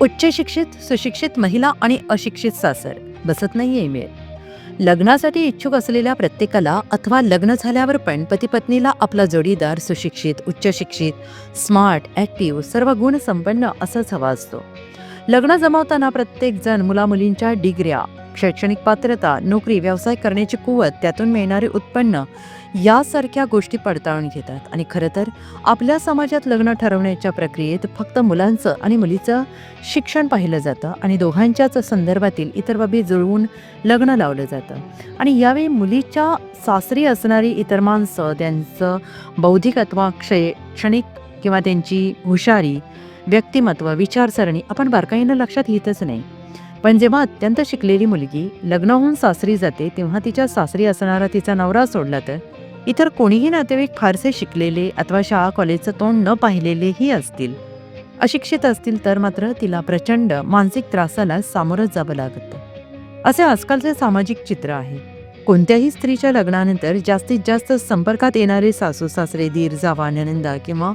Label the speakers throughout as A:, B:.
A: उच्च शिक्षित सुशिक्षित महिला आणि अशिक्षित सासर. बसत नाहीये मेळ लग्नासाठी इच्छुक असलेल्या प्रत्येकाला अथवा लग्न झाल्यावर पण पती पत्नीला आपला जोडीदार सुशिक्षित उच्च शिक्षित स्मार्ट ॲक्टिव्ह सर्व गुण संपन्न असाच हवा असतो. लग्न जमवताना प्रत्येक जण मुलामुलींच्या डिग्र्या शैक्षणिक पात्रता नोकरी व्यवसाय करण्याची कुवत त्यातून मिळणारे उत्पन्न यासारख्या गोष्टी पडताळून घेतात. आणि खरं तर आपल्या समाजात लग्न ठरवण्याच्या प्रक्रियेत फक्त मुलांचं आणि मुलीचं शिक्षण पाहिलं जातं आणि दोघांच्याच संदर्भातील इतर बाबी जुळवून लग्न लावलं जातं. आणि यावेळी मुलीच्या सासरी असणारी इतर माणसं त्यांचं बौद्धिक अथवा शैक्षणिक किंवा त्यांची हुशारी व्यक्तिमत्व विचारसरणी आपण बारकाईनं लक्षात घेतच नाही. पण जेव्हा अत्यंत शिकलेली मुलगी लग्न होऊन सासरी जाते तेव्हा तिच्या सासरी असणारा तिचा नवरा सोडला तर? इतर कोणीही नातेवाईक फारसे शिकलेले अथवा शाळा कॉलेजचं तोंड न पाहिलेलेही असतील. अशिक्षित असतील तर मात्र तिला प्रचंड मानसिक त्रासाला सामोरं जावं लागतं. असे आजकालचे सामाजिक चित्र आहे. कोणत्याही स्त्रीच्या लग्नानंतर जास्तीत जास्त संपर्कात येणारे सासू सासरे दीर जावा ननंदा किंवा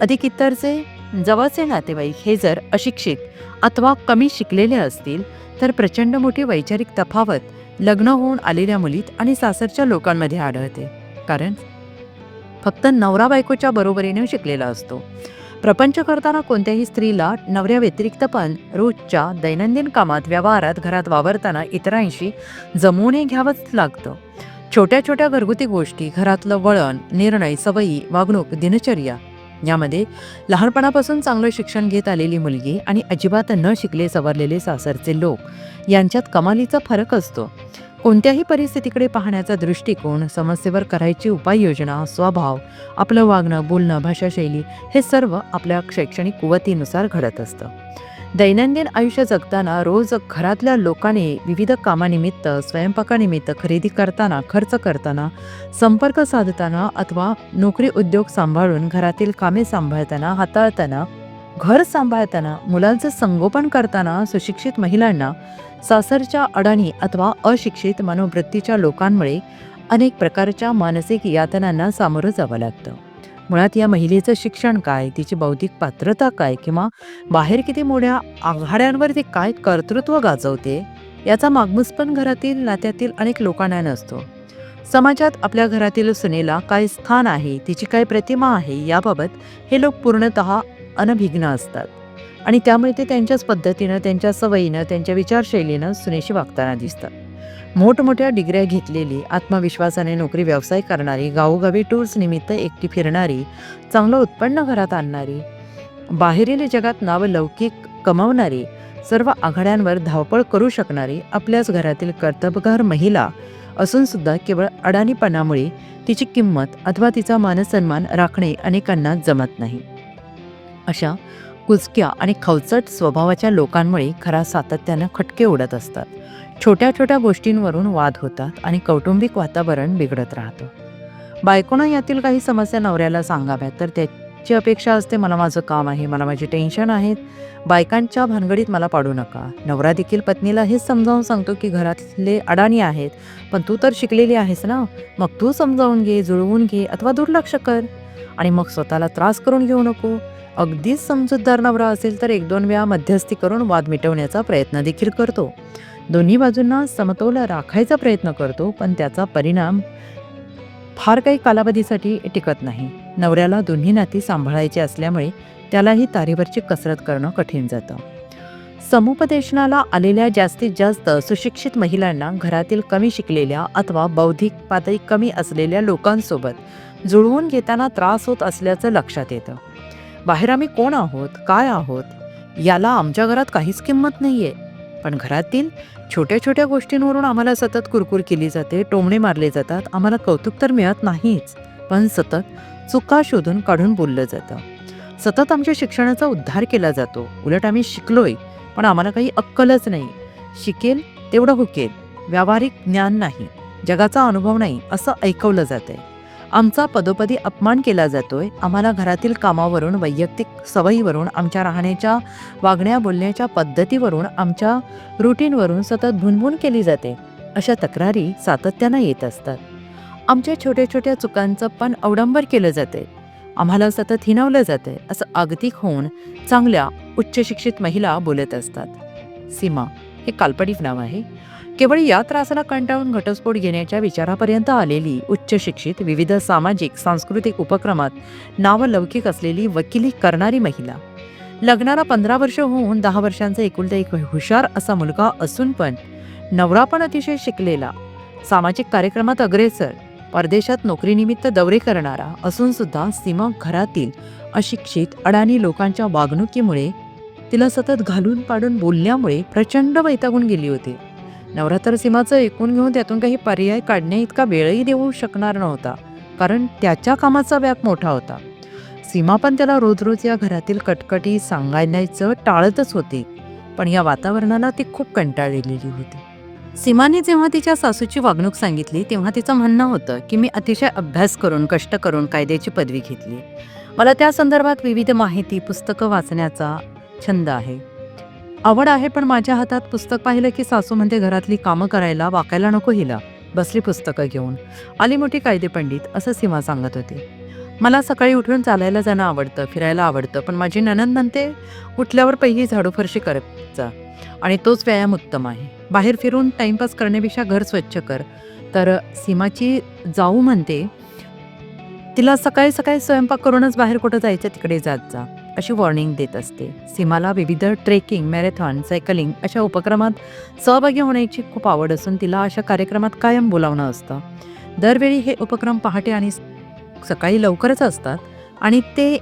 A: अधिक इतरचे जवळचे नातेवाईक हे जर अशिक्षित अथवा कमी शिकलेले असतील तर प्रचंड मोठी वैचारिक तफावत लग्न होऊन आलेल्या मुलीत आणि सासरच्या लोकांमध्ये आढळते. कारण फक्त नवरा बायकोच्या बरोबरीने शिकलेला असतो. प्रपंच करताना कोणत्याही स्त्रीला नवऱ्याव्यतिरिक्त पण रोजच्या दैनंदिन कामात व्यवहारात घरात वावरताना इतरांशी जमवून घ्यावंच लागतं. छोट्या छोट्या घरगुती गोष्टी घरातलं वळण निर्णय सवयी वागणूक दिनचर्या यामध्ये लहानपणापासून चांगलं शिक्षण घेत आलेली मुलगी आणि अजिबात न शिकले सवरलेले सासरचे लोक. यांच्यात कमालीचा फरक असतो. कोणत्याही परिस्थितीकडे पाहण्याचा दृष्टिकोन समस्येवर करायची उपाययोजना स्वभाव आपलं वागणं बोलणं भाषाशैली हे सर्व आपल्या शैक्षणिक कुवतीनुसार घडत असतं. दैनंदिन आयुष्य जगताना रोज घरातल्या लोकांनी विविध कामानिमित्त स्वयंपाकानिमित्त खरेदी करताना खर्च करताना संपर्क साधताना अथवा नोकरी उद्योग सांभाळून घरातील कामे सांभाळताना हाताळताना घर सांभाळताना मुलांचं संगोपन करताना सुशिक्षित महिलांना सासरच्या अडाणी अथवा अशिक्षित मनोवृत्तीच्या लोकांमुळे अनेक प्रकारच्या मानसिक यातनांना सामोरं जावं लागतं. मुळात या महिलेचं शिक्षण काय? तिची बौद्धिक पात्रता काय? किंवा बाहेर किती मोठ्या आघाड्यांवर ती काय कर्तृत्व गाजवते? याचा मागमूस पण घरातील नात्यातील अनेक लोकांना नसतो. समाजात आपल्या घरातील सुनेला काय स्थान आहे? तिची काय प्रतिमा आहे? याबाबत हे लोक पूर्णतः अनभिघ्न असतात. आणि त्यामुळे ते त्यांच्याच पद्धतीनं त्यांच्या सवयीनं त्यांच्या विचारशैलीनं सुनेशी वागताना दिसतात. मोठमोठ्या डिग्र्या घेतलेली आत्मविश्वासाने नोकरी व्यवसाय करणारी गावोगावी टूर्स निमित्त एकटी फिरणारी चांगलं उत्पन्न घरात आणणारी बाहेरील जगात नाव लौकिक कमावणारी सर्व आघाड्यांवर धावपळ करू शकणारी आपल्याच घरातील कर्तबगार महिला असून सुद्धा केवळ अडाणीपणामुळे तिची किंमत अथवा तिचा मानसन्मान राखणे अनेकांना जमत नाही. अशा कुचक्या आणि खवचट स्वभावाच्या लोकांमुळे खरा सातत्यानं खटके उडत असतात. छोट्या छोट्या गोष्टींवरून वाद होतात आणि कौटुंबिक वातावरण बिघडत राहतं. बायकोनं यातील काही समस्या नवऱ्याला सांगाव्यात तर त्याची अपेक्षा असते मला माझं काम आहे मला माझी टेन्शन आहेत बायकांच्या भानगडीत मला पाडू नका. नवरा देखील पत्नीला हेच समजावून सांगतो की घरातले अडाणी आहेत पण तू तर शिकलेली आहेस ना मग तू समजावून घे जुळवून घे अथवा दुर्लक्ष कर आणि मग स्वतःला त्रास करून घेऊ नको. अगदीच समजूतदार नवरा असेल तर एक दोन वेळा मध्यस्थी करून वाद मिटवण्याचा प्रयत्न देखील करतो. दोन्ही बाजूंना समतोल राखायचा प्रयत्न करतो पण त्याचा परिणाम फार काही कालावधीसाठी टिकत नाही. नवऱ्याला दोन्ही नाती सांभाळायची असल्यामुळे त्यालाही तारेवरची कसरत करणं कठीण जातं. समुपदेशनाला आलेल्या जास्तीत जास्त सुशिक्षित महिलांना घरातील कमी शिकलेल्या अथवा बौद्धिक पातळी कमी असलेल्या लोकांसोबत जुळवून घेताना त्रास होत असल्याचं लक्षात येतं. बाहेर आम्ही कोण आहोत? काय आहोत? याला आमच्या घरात काहीच किंमत नाही आहे पण घरातील छोट्या छोट्या गोष्टींवरून आम्हाला सतत कुरकुर केली जाते टोमणे मारले जातात आम्हाला कौतुक तर मिळत नाहीच पण सतत चुका शोधून काढून बोललं जातं. सतत आमच्या शिक्षणाचा उद्धार केला जातो. उलट आम्ही शिकलोय पण आम्हाला काही अक्कलच नाही. शिकेल तेवढं हुकेल. व्यावहारिक ज्ञान नाही. जगाचा अनुभव नाही असं ऐकवलं जातंय. आमचा पदोपदी अपमान केला जातोय. आम्हाला घरातील कामावरून वैयक्तिक सवयीवरून आमच्या राहण्याच्या वागण्या बोलण्याच्या पद्धतीवरून आमच्या रुटीनवरून सतत भुनभुन केली जाते. अशा तक्रारी सातत्यानं येत असतात. आमच्या छोट्या छोट्या चुकांचं पण अवडंबर केलं जाते. आम्हाला सतत हिनवलं जाते असं अगतिक होऊन चांगल्या उच्च शिक्षित महिला बोलत असतात. सीमा हे काल्पनिक नाव आहे. केवळ या त्रासाला कंटाळून घटस्फोट घेण्याच्या विचारापर्यंत आलेली उच्च शिक्षित विविध सामाजिक सांस्कृतिक उपक्रमात नावलौकिक असलेली वकिली करणारी महिला. लग्नाला पंधरा वर्ष होऊन दहा वर्षांचा एकुलता एक हुशार असा मुलगा असून पण नवरा पण अतिशय शिकलेला सामाजिक कार्यक्रमात अग्रेसर परदेशात नोकरीनिमित्त दौरे करणारा असून सुद्धा सीमा घरातील अशिक्षित अडाणी लोकांच्या वागणुकीमुळे तिला सतत घालून पाडून बोलल्यामुळे प्रचंड वैतागून गेली होती. नवरा तर सीमाचं ऐकून घेऊन त्यातून काही पर्याय काढण्या इतका वेळही देऊ शकणार नव्हता कारण त्याच्या कामाचा व्याप मोठा होता. सीमा पण त्याला रोज रोज या घरातील कटकटी सांगायचं टाळतच होती पण या वातावरणाला ती खूप कंटाळलेली होती. सीमाने जेव्हा तिच्या सासूची वागणूक सांगितली तेव्हा तिचं म्हणणं होतं की मी अतिशय अभ्यास करून कष्ट करून कायद्याची पदवी घेतली. मला त्या संदर्भात विविध माहिती पुस्तकं वाचण्याचा छंद आहे. आवड आहे पण माझ्या हातात पुस्तक पाहिलं की सासू म्हणते घरातली कामं करायला वाकायला नको हिला. बसली पुस्तकं घेऊन. आली मोठी कायदे पंडित असं सीमा सांगत होती. मला सकाळी उठून चालायला जाणं आवडतं फिरायला आवडतं पण माझी ननंद म्हणते उठल्यावर पहिली झाडू फरशी करत जा. आणि तोच व्यायाम उत्तम आहे. बाहेर फिरून टाइमपास करण्यापेक्षा घर स्वच्छ कर. तर सीमाची जाऊ म्हणते तिला सकाळी सकाळी स्वयंपाक करूनच बाहेर कुठं जायचं तिकडे जात जा. अशी वॉर्निंग देत असते. सीमाला विविध ट्रेकिंग मॅरेथॉन सायकलिंग अशा उपक्रमात सहभागी होण्याची खूप आवड असून तिला अशा कार्यक्रमात कायम बोलावणं असतं. दरवेळी हे उपक्रम पहाटे आणि सकाळी लवकरच असतात आणि ते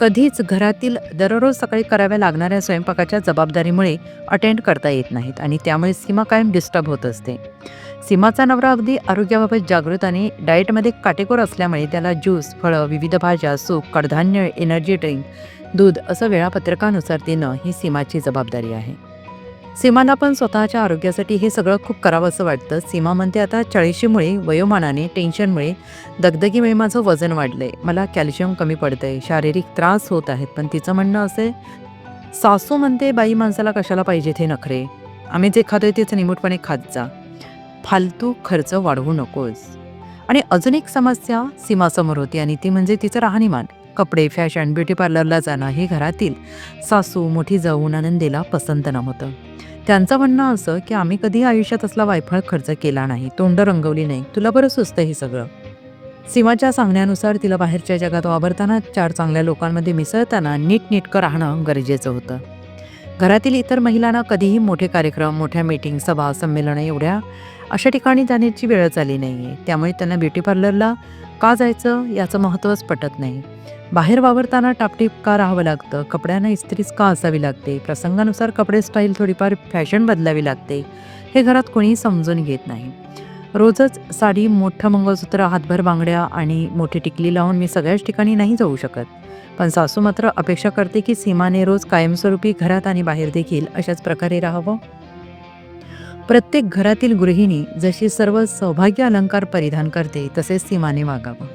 A: कधीच घरातील दररोज सकाळी कराव्या लागणाऱ्या स्वयंपाकाच्या जबाबदारीमुळे अटेंड करता येत नाहीत आणि त्यामुळे सीमा कायम डिस्टर्ब होत असते. सीमाचा नवरा अगदी आरोग्याबाबत जागृत आणि डाएटमध्ये काटेकोर असल्यामुळे त्याला ज्यूस फळं विविध भाज्या सूप कडधान्य एनर्जी ड्रिंक दूध असं वेळापत्रकानुसार देणं ही सीमाची जबाबदारी आहे. सीमाला पण स्वतःच्या आरोग्यासाठी हे सगळं खूप करावंसं वाटतं. सीमा म्हणते आता चाळीशीमुळे वयोमानाने टेन्शनमुळे दगदगीमुळे माझं वजन वाढलंय. मला कॅल्शियम कमी पडतंय. शारीरिक त्रास होत आहेत पण तिचं म्हणणं असे सासू म्हणते बाई माणसाला कशाला पाहिजे ते नखरे? आम्ही जे खातोय तेच निमूटपणे खात जा. फालतू खर्च वाढवू नकोस. आणि अजून एक समस्या सीमासमोर होती आणि ती म्हणजे तिचं राहणीमान. कपडे फॅशन ब्युटी पार्लरला जाणं हे घरातील सासू मोठी जाऊ आनंदीला पसंत नव्हतं. त्यांचं म्हणणं असं की आम्ही कधी आयुष्यात असला वायफळ खर्च केला नाही तोंड रंगवली नाही तुला बरं सुचतं हे सगळं. सीमाच्या सांगण्यानुसार तिला बाहेरच्या जगात वावरताना चार चांगल्या लोकांमध्ये मिसळताना नीटनेटकं राहणं गरजेचं होतं. घरातील इतर महिलांना कधीही मोठे कार्यक्रम मोठ्या मीटिंग सभा संमेलनं एवढ्या अशा ठिकाणी जाण्याची वेळच आली नाही आहे त्यामुळे त्यांना ब्युटी पार्लरला का जायचं याचं महत्त्वच पटत नाही. बाहेर वावरताना टापटीप का राहावं लागतं. कपड्यांना इस्त्रीच का असावी लागते? प्रसंगानुसार कपडे स्टाईल थोडीफार फॅशन बदलावी लागते. हे घरात कोणीही समजून घेत नाही. रोजच साडी मोठं मंगळसूत्र हातभर बांगड्या आणि मोठी टिकली लावून मी सगळ्याच ठिकाणी नाही जाऊ शकत. पण सासू मात्र अपेक्षा करते की सीमाने रोज कायमस्वरूपी घरात आणि बाहेर देखील अशाच प्रकारे राहावं. प्रत्येक घरातील गृहिणी जशी सर्व सौभाग्य अलंकार परिधान करते तसेच सीमाने वागावं.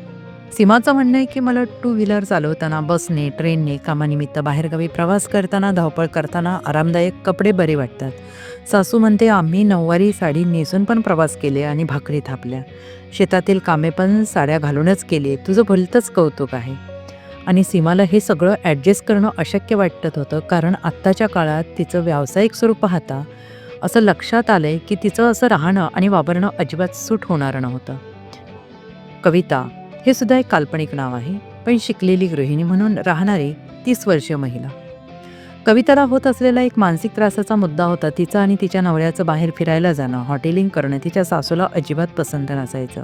A: सीमाचं म्हणणं आहे की मला टू व्हीलर चालवताना बसने ट्रेनने कामानिमित्त बाहेरगावी प्रवास करताना धावपळ करताना आरामदायक कपडे बरे वाटतात. सासू म्हणते आम्ही नऊवारी साडी नेसून पण प्रवास केले आणि भाकरी थापल्या. शेतातील कामे पण साड्या घालूनच केली तुझं भलतंच कौतुक आहे. आणि सीमाला हे सगळं ॲडजस्ट करणं अशक्य वाटत होतं कारण आत्ताच्या काळात तिचं व्यावसायिक स्वरूप पाहता असं लक्षात आलं आहे की तिचं असं राहणं आणि वावरणं अजिबात सूट होणारं नव्हतं. कविता हे सुद्धा एक काल्पनिक नाव आहे पण शिकलेली गृहिणी म्हणून राहणारी तीस वर्षीय महिला. कविताला होत असलेला एक मानसिक त्रासाचा मुद्दा होता तिचा आणि तिच्या नवऱ्याचं बाहेर फिरायला जाणं हॉटेलिंग करणं तिच्या सासूला अजिबात पसंत नसायचं.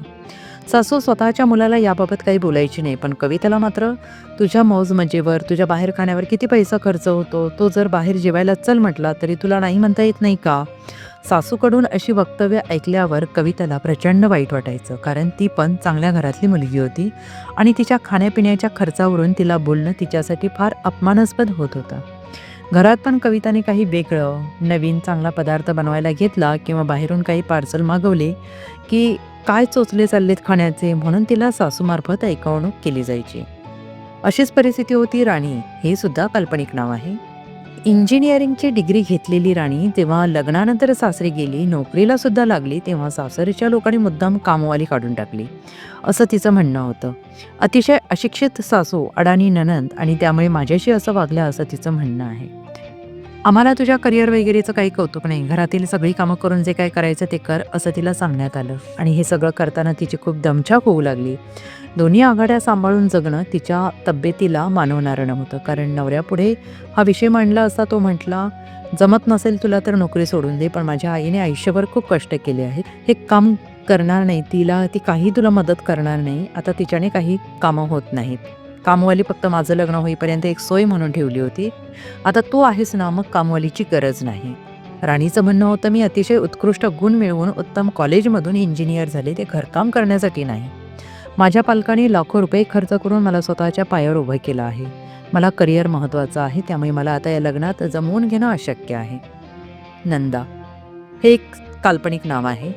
A: सासू स्वतःच्या मुलाला याबाबत काही बोलायची नाही पण कवितेला मात्र तुझ्या मौज मजेवर तुझ्या बाहेर खाण्यावर किती पैसा खर्च होतो? तो जर बाहेर जेवायला चल म्हटला तरी तुला नाही म्हणता येत नाही का? सासूकडून अशी वक्तव्य ऐकल्यावर कविताला प्रचंड वाईट वाटायचं कारण ती पण चांगल्या घरातली मुलगी होती आणि तिच्या खाण्यापिण्याच्या खर्चावरून तिला बोलणं तिच्यासाठी फार अपमानास्पद होत होतं. घरात पण कविताने काही वेगळं नवीन चांगला पदार्थ बनवायला घेतला किंवा बाहेरून काही पार्सल मागवले की काय चोचले चाललेत खाण्याचे म्हणून तिला सासूमार्फत ऐकवणूक केली जायची. अशीच परिस्थिती होती राणी. हे सुद्धा काल्पनिक नाव आहे. इंजिनिअरिंगची डिग्री घेतलेली राणी तेव्हा लग्नानंतर सासरी गेली नोकरीला सुद्धा लागली तेव्हा सासरीच्या लोकांनी मुद्दाम कामवाली काढून टाकली. असं तिचं म्हणणं होतं. अतिशय अशिक्षित सासू अडाणी ननंद आणि त्यामुळे माझ्याशी असं वागलं असं तिचं म्हणणं आहे. आम्हाला तुझ्या करिअर वगैरेचं काही कौतुक नाही. घरातील सगळी कामं करून जे काय करायचं ते कर असं तिला सांगण्यात आलं. आणि हे सगळं करताना तिची खूप दमछाक होऊ लागली. दोन्ही आघाड्या सांभाळून जगणं तिच्या तब्येतीला मानवणारं नव्हतं. कारण नवऱ्यापुढे हा विषय मांडला असता तो म्हटला जमत नसेल तुला तर नोकरी सोडून दे पण माझ्या आईने आयुष्यभर खूप कष्ट केले आहेत. हे काम करणार नाही तिला ती काही तुला मदत करणार नाही. आता तिच्याने काही कामं होत नाहीत. कामवाली फक्त माझं लग्न होईपर्यंत एक सोय म्हणून ठेवली होती. आता तू आहेस ना मग कामवालीची गरज नाही. राणीचं म्हणणं होतं मी अतिशय उत्कृष्ट गुण मिळवून उत्तम कॉलेजमधून इंजिनियर झाले ते घरकाम करण्यासाठी नाही. माझ्या पालकांनी लाखो रुपये खर्च करून मला स्वतःच्या पायावर उभं केलं आहे. मला करिअर महत्त्वाचं आहे त्यामुळे मला आता या लग्नात जमवून घेणं अशक्य आहे. नंदा हे एक काल्पनिक नाव आहे.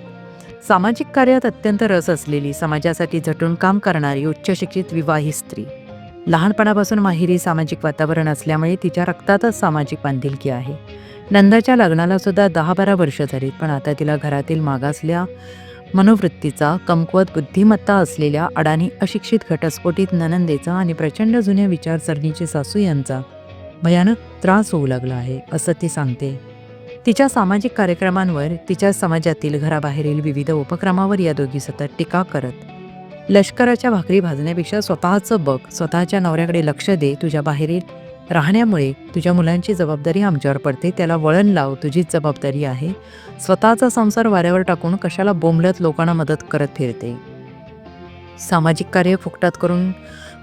A: सामाजिक कार्यात अत्यंत रस असलेली समाजासाठी झटून काम करणारी उच्चशिक्षित विवाही स्त्री. लहानपणापासून माहिरी सामाजिक वातावरण असल्यामुळे तिच्या रक्तातच सामाजिक बांधिलकी आहे. नंदाच्या लग्नाला सुद्धा दहा बारा वर्ष झालीत पण आता तिला घरातील मागासल्या मनोवृत्तीचा कमकुवत बुद्धिमत्ता असलेल्या अडाणी अशिक्षित घटस्फोटीत ननंदेचा आणि प्रचंड जुन्या विचारसरणीची सासू यांचा भयानक त्रास होऊ लागला आहे असं ती सांगते. तिच्या सामाजिक कार्यक्रमांवर तिच्या समाजातील घराबाहेरील विविध उपक्रमावर या दोघी सतत टीका करत लष्कराच्या भाकरी भाजण्यापेक्षा स्वतःचं बघ स्वतःच्या नवऱ्याकडे लक्ष दे तुझ्या बाहेरील राहण्यामुळे तुझ्या मुलांची जबाबदारी आमच्यावर पडते त्याला वळण लाव तुझीच जबाबदारी आहे. स्वतःचा संसार वाऱ्यावर टाकून कशाला बोंबलत लोकांना मदत करत फिरते? सामाजिक कार्य फुकटात करून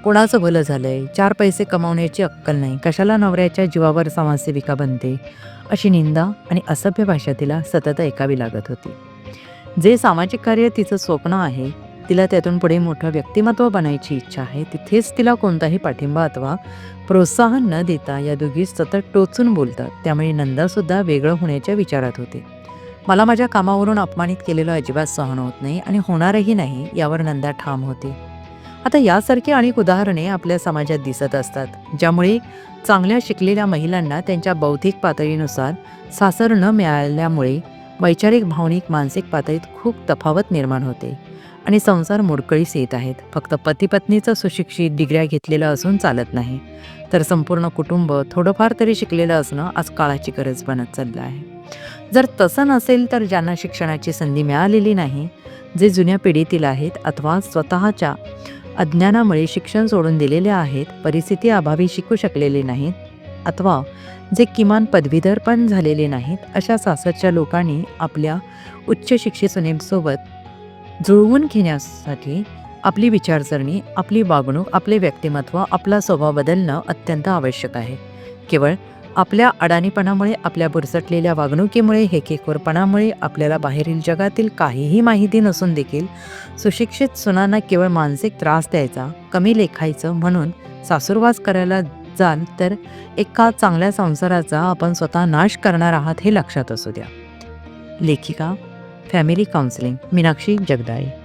A: कोणाचं भलं झालंय? चार पैसे कमावण्याची अक्कल नाही. कशाला नवऱ्याच्या जीवावर समाजसेविका बनते? अशी निंदा आणि असभ्य भाषा तिला सतत ऐकावी लागत होती. जे सामाजिक कार्य तिचं स्वप्न आहे तिला त्यातून पुढे मोठं व्यक्तिमत्व बनायची इच्छा आहे. तिथेच तिला कोणताही पाठिंबा अथवा प्रोत्साहन न देता या दोघी सतत टोचून बोलतात. त्यामुळे नंदासुद्धा वेगळं होण्याच्या विचारात होते. मला माझ्या कामावरून अपमानित केलेलं अजिबात सहन होत नाही आणि होणारही नाही यावर नंदा ठाम होते. आता यासारखी अनेक उदाहरणे आपल्या समाजात दिसत असतात ज्यामुळे चांगल्या शिकलेल्या महिलांना त्यांच्या बौद्धिक पातळीनुसार सासर न मिळाल्यामुळे वैचारिक भावनिक मानसिक पातळीत खूप तफावत निर्माण होते. आणि संसार मोडकळीस येत आहेत. फक्त पती पत्नीचं सुशिक्षित डिग्र्या घेतलेलं असून चालत नाही. तर संपूर्ण कुटुंब थोडंफार तरी शिकलेलं असणं आज काळाची गरज बनत चाललं आहे. जर तसं नसेल तर ज्यांना शिक्षणाची संधी मिळालेली नाही जे जुन्या पिढीतील आहेत अथवा स्वतःच्या अज्ञानामुळे शिक्षण सोडून दिलेले आहेत परिस्थिती अभावी शिकू शकलेले नाहीत अथवा जे किमान पदवीधर पण झालेले नाहीत अशा सासरच्या लोकांनी आपल्या उच्च शिक्षित सुनेंसोबत जुळवून घेण्यासाठी आपली विचारसरणी आपली वागणूक आपले व्यक्तिमत्व आपला स्वभाव बदलणं अत्यंत आवश्यक आहे. केवळ आपल्या अडाणीपणामुळे आपल्या बुरसटलेल्या वागणुकीमुळे हेकेखोरपणामुळे आपल्याला बाहेरील जगातील काहीही माहिती नसून देखील सुशिक्षित सुनांना केवळ मानसिक त्रास द्यायचा कमी लेखायचं म्हणून सासूरवास करायला जाल तर एका चांगल्या संसाराचा आपण स्वतः नाश करणार आहात हे लक्षात असू द्या. लेखिका फॅमिली काउन्सिलिंग मीनाक्षी जगदाळे